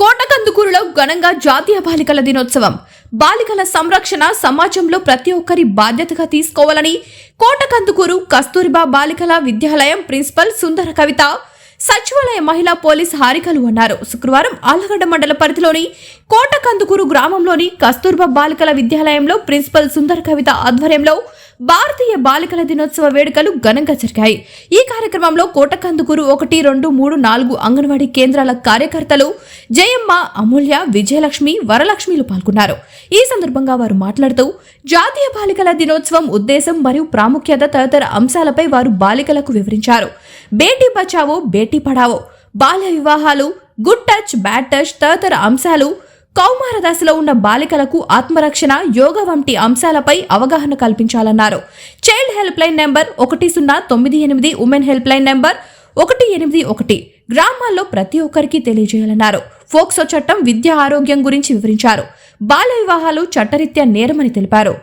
కోటకందుకూరులో ఘనంగా జాతీయ బాలికల దినోత్సవం. బాలికల సంరక్షణ సమాజంలో ప్రతి ఒక్కరి బాధ్యతగా తీసుకోవాలని కోటకందుకూరు కస్తూరిబా బాలికల విద్యాలయం ప్రిన్సిపల్ సుందర కవిత సచివాలయ మహిళా పోలీస్ హారికలు అన్నారు. శుక్రవారం ఆలగడ్డ మండల పరిధిలోని కోటకందుకూరు గ్రామంలోని కస్తూర్బా బాలికల విద్యాలయంలో ప్రిన్సిపల్ సుందర కవిత ఆధ్వర్యంలో భారతీయ బాలికల దినోత్సవ వేడుకలు ఘనంగా జరిగాయి. ఈ కార్యక్రమంలో కోటకందుకూరు ఒకటి రెండు మూడు నాలుగు అంగన్వాడీ కేంద్రాల కార్యకర్తలు జయమ్మ అమూల్య విజయలక్ష్మి వరలక్ష్మిలు పాల్గొన్నారు. ఈ సందర్భంగా వారు మాట్లాడుతూ జాతీయ బాలికల దినోత్సవం ఉద్దేశం మరియు ప్రాముఖ్యత తదితర అంశాలపై వారు బాలికలకు వివరించారు. బేటీ బచావో బేటీ పడావో బాల్య వివాహాలు గుడ్ టచ్ బ్యాడ్ టచ్ తదితర అంశాలు కౌమార దశలో ఉన్న బాలికలకు ఆత్మరక్షణ యోగా వంటి అంశాలపై అవగాహన కల్పించాలన్నారు. చైల్డ్ హెల్ప్ లైన్ నెంబర్ ఒకటి సున్నా తొమ్మిది ఎనిమిది ఉమెన్ హెల్ప్ లైన్ నెంబర్ ఒకటి ఎనిమిది ఒకటి. గ్రామాల్లో ప్రతి ఒక్కరికి తెలియజేయాలన్నారు. ఫోక్సో చట్టం విద్య ఆరోగ్యం గురించి వివరించారు. బాల్య వివాహాలు చట్టరీత్యా నేరమని తెలిపారు.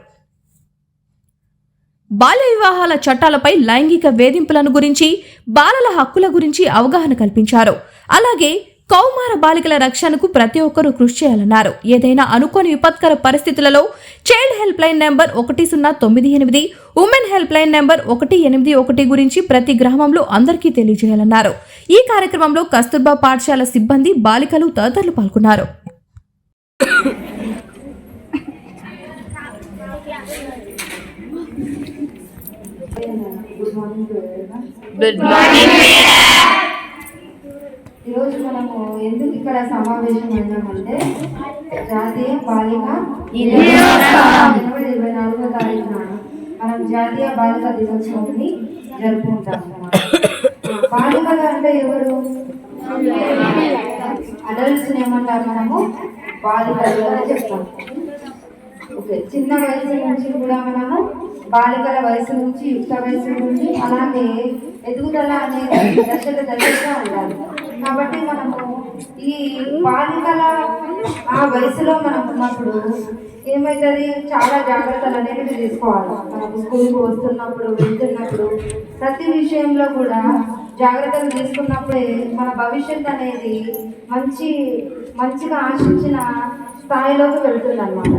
బాల్య వివాహాల చట్టాలపై లైంగిక వేధింపులను గురించి బాలల హక్కుల గురించి అవగాహన కల్పించారు. అలాగే కౌమార బాలికల రక్షణకు ప్రతి ఒక్కరూ కృషి చేయాలన్నారు. ఏదైనా అనుకోని విపత్కర పరిస్థితులలో చైల్డ్ హెల్ప్ లైన్ నెంబర్ ఒకటి సున్నా తొమ్మిది ఎనిమిది ఉమెన్ హెల్ప్ లైన్ నెంబర్ ఒకటి ఎనిమిది ఒకటి గురించి ప్రతి గ్రామంలో అందరికీ తెలియజేయాలన్నారు. ఈ కార్యక్రమంలో కస్తూర్బా పాఠశాల సిబ్బంది బాలికలు తదితరులు పాల్గొన్నారు. గుడ్ మార్నింగ్ ఈరోజు మనము ఎందుకు ఇక్కడ సమావేశం అయినామంటే జాతీయ బాలిక జనవరి ఇరవై నాలుగో తారీఖు నాడు మనం జాతీయ బాలిక దినోత్సవాన్ని జరుపుకుంటాం అన్నమాట. బాలికలు అంటే ఎవరు? అడల్ట్స్ ఏమంటారు మనము? బాలికలు అని చెప్తాం. ఓకే చిన్న వయసు నుంచి కూడా మనము బాలికల వయసు నుంచి యుక్త వయసు నుంచి అలాగే ఎదుగుదల అనేది దశల దశగా ఉండాలి. కాబట్టి మనము ఈ బాలికల ఆ వయసులో మనం ఉన్నప్పుడు ఏమవుతుంది చాలా జాగ్రత్తలు అనేవి తీసుకోవాలి. మనం స్కూల్కి వస్తున్నప్పుడు వెళ్తున్నప్పుడు ప్రతి విషయంలో కూడా జాగ్రత్తలు తీసుకున్నప్పుడే మన భవిష్యత్ అనేది మంచి మంచిగా ఆశించిన స్థాయిలోకి వెళ్తుంది అన్నమాట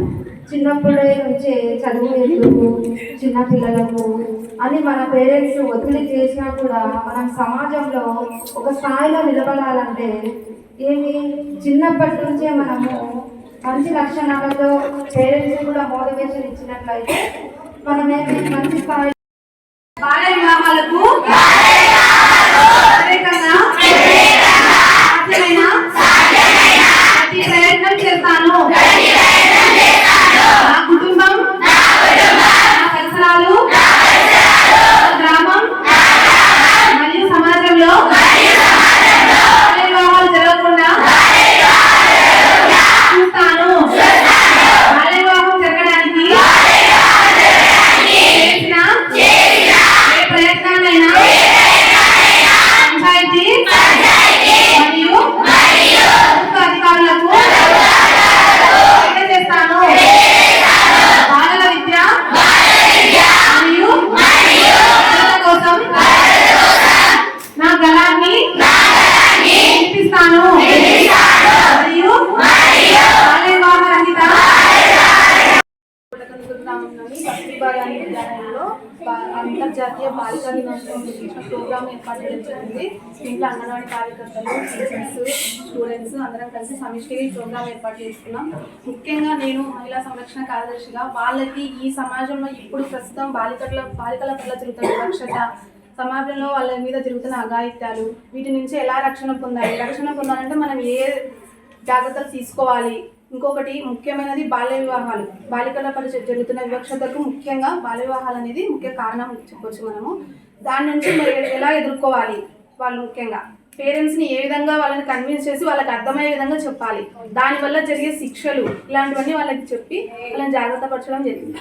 చిన్నప్పుడే నుంచే చదువు చిన్న పిల్లలకు అని మన పేరెంట్స్ ఒత్తిడి చేసినా కూడా మనం సమాజంలో ఒక స్థాయిలో నిలబడాలంటే ఏమి? చిన్నప్పటి నుంచే మనము మంచి లక్షణాలతో పేరెంట్స్ కూడా మోటివేషన్ ఇచ్చినట్లయితే మనమేమి మంచి స్థాయి బాల్య వివాహాలకు ప్రయత్నం చేస్తాను. గ్రామంలోని కస్తూర్బా విద్యాలయంలో అంతర్జాతీయ బాలికా దినోత్సవం ప్రోగ్రామ్ ఏర్పాటు చేయడం జరిగింది. దీంట్లో అంగన్వాడీ కార్యకర్తలు టీచర్స్ స్టూడెంట్స్ అందరం కలిసి సమిష్టిగా ఈ ప్రోగ్రామ్ ఏర్పాటు చేసుకున్నాం. ముఖ్యంగా నేను మహిళా సంరక్షణ కార్యదర్శిగా వాళ్ళకి ఈ సమాజంలో ఇప్పుడు ప్రస్తుతం బాలికల బాలికల పట్ల జరుగుతున్న వివక్షత సమాజంలో వాళ్ళ మీద జరుగుతున్న అఘాయిత్యాలు వీటి నుంచి ఎలా రక్షణ పొందాలి? రక్షణ పొందాలంటే మనం ఏ జాగ్రత్తలు తీసుకోవాలి? ఇంకొకటి ముఖ్యమైనది బాల్య వివాహాలు. బాలికల పట్ల జరుగుతున్న వివక్షతకు ముఖ్యంగా బాల్య వివాహాలు అనేది ముఖ్య కారణం చెప్పొచ్చు మనము. దాని నుంచి మరి ఎలా ఎదుర్కోవాలి వాళ్ళు ముఖ్యంగా? పేరెంట్స్ని ఏ విధంగా వాళ్ళని కన్విన్స్ చేసి వాళ్ళకి అర్థమయ్యే విధంగా చెప్పాలి. దానివల్ల జరిగే శిక్షలు ఇలాంటివన్నీ వాళ్ళకి చెప్పి వాళ్ళని జాగ్రత్త పరచడం జరిగింది.